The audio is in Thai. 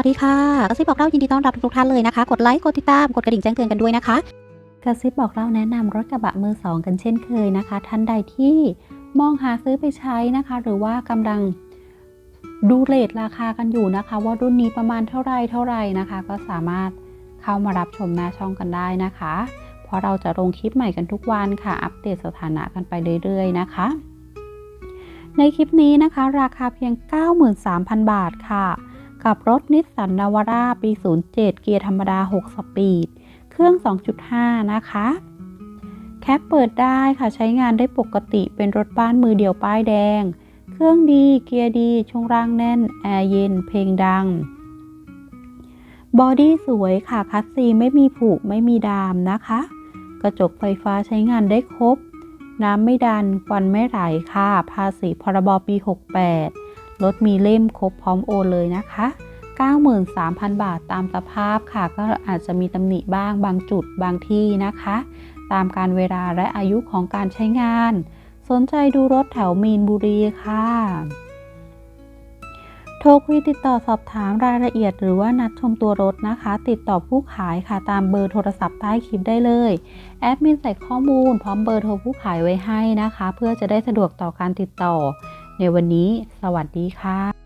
วัสดีค่ะกระซิบบอกเล่ายินดีต้อนรับทุกท่านเลยนะคะ กดไลค์ กดติดตาม กดกระดิ่งแจ้งเตือนกันด้วยนะคะกระซิบบอกเล่าแนะนำรถกระบะมือสองกันเช่นเคยนะคะ ท่านใดที่มองหาซื้อไปใช้นะคะ หรือว่ากำลังดูเรทราคากันอยู่นะคะ ว่ารุ่นนี้ประมาณเท่าไรเท่าไรนะคะ ก็สามารถเข้ามารับชมหน้าช่องกันได้นะคะ เพราะเราจะลงคลิปใหม่กันทุกวันค่ะ อัปเดตสถานะกันไปเรื่อยๆนะคะ ในคลิปนี้นะคะ ราคาเพียง 93,000 บาทค่ะ กับรถนิสสันนาวาร่าปี 07 เกียร์ธรรมดา 6 สปีด เครื่อง 2.5 นะคะ แคปเปิดได้ค่ะใช้งานได้ปกติเป็นรถบ้านมือเดียวป้ายแดง เครื่องดี เกียร์ดี ช่วงล่างแน่น แอร์เย็น เพลงดัง บอดี้สวยค่ะ คัสซีไม่มีผุไม่มีดามนะคะ กระจกไฟฟ้าใช้งานได้ครบ น้ำไม่ดันควันไม่ไหลค่ะ ภาษีพรบปี 68 รถมีเล่มครบพร้อมโอนเลยนะคะ 93,000 บาทตามสภาพค่ะ ก็อาจจะมีตำหนิบ้างบางจุดบางที่นะคะ ตามการเวลาและอายุของการใช้งาน สนใจดูรถแถวมีนบุรีค่ะ โทรคุยติดต่อสอบถามรายละเอียดหรือว่านัดชมตัวรถนะคะ ติดต่อผู้ขายค่ะตามเบอร์โทรศัพท์ใต้คลิปได้เลย แอดมินใส่ข้อมูลพร้อมเบอร์โทรผู้ขายไว้ให้นะคะ เพื่อจะได้สะดวกต่อการติดต่อ ในวันนี้สวัสดีค่ะ